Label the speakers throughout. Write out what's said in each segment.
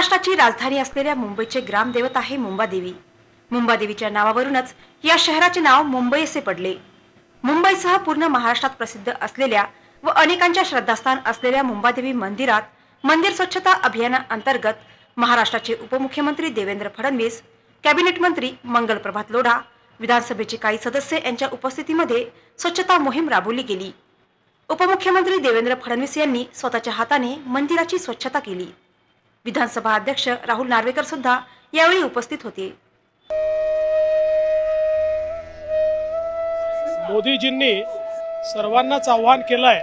Speaker 1: महाराष्ट्राची राजधानी असलेल्या मुंबईचे ग्रामदेवत आहे मुंबादेवी मुंबादेवीच्या नावावरूनच या शहराचे नाव मुंबई असे पडले. मुंबईसह पूर्ण महाराष्ट्रात प्रसिद्ध असलेल्या व अनेकांच्या श्रद्धास्थान असलेल्या मुंबादेवी मंदिरात मंदिर स्वच्छता अभियानाअंतर्गत महाराष्ट्राचे उपमुख्यमंत्री देवेंद्र फडणवीस कॅबिनेट मंत्री मंगल प्रभात लोढा विधानसभेचे काही सदस्य यांच्या उपस्थितीमध्ये स्वच्छता मोहीम राबवली गेली. उपमुख्यमंत्री देवेंद्र फडणवीस यांनी स्वतःच्या हाताने मंदिराची स्वच्छता केली. विधानसभा अध्यक्ष राहुल नार्वेकर सुद्धा यावेळी उपस्थित होते.
Speaker 2: मोदीजींनी सर्वांनाच आव्हान केलंय.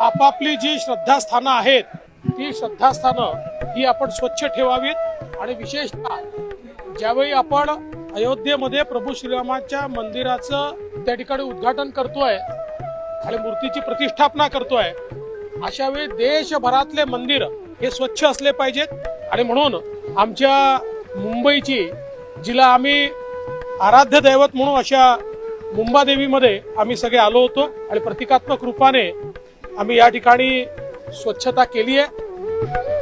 Speaker 2: आपापली जी श्रद्धास्थानं आहेत ती श्रद्धास्थानं ही आपण स्वच्छ ठेवावीत आणि विशेषतः ज्यावेळी आपण अयोध्येमध्ये प्रभू श्रीरामाच्या मंदिराचं त्या ठिकाणी उद्घाटन करतोय आणि मूर्तीची प्रतिष्ठापना करतोय अशा वेळी देशभरातले मंदिर हे स्वच्छ असले पाहिजेत. आणि म्हणून आमच्या मुंबईची जिला आम्ही आराध्य दैवत म्हणून अशा मुंबादेवीमध्ये आम्ही सगळे आलो होतो आणि प्रतिकात्मक रूपाने आम्ही या ठिकाणी स्वच्छता केली आहे.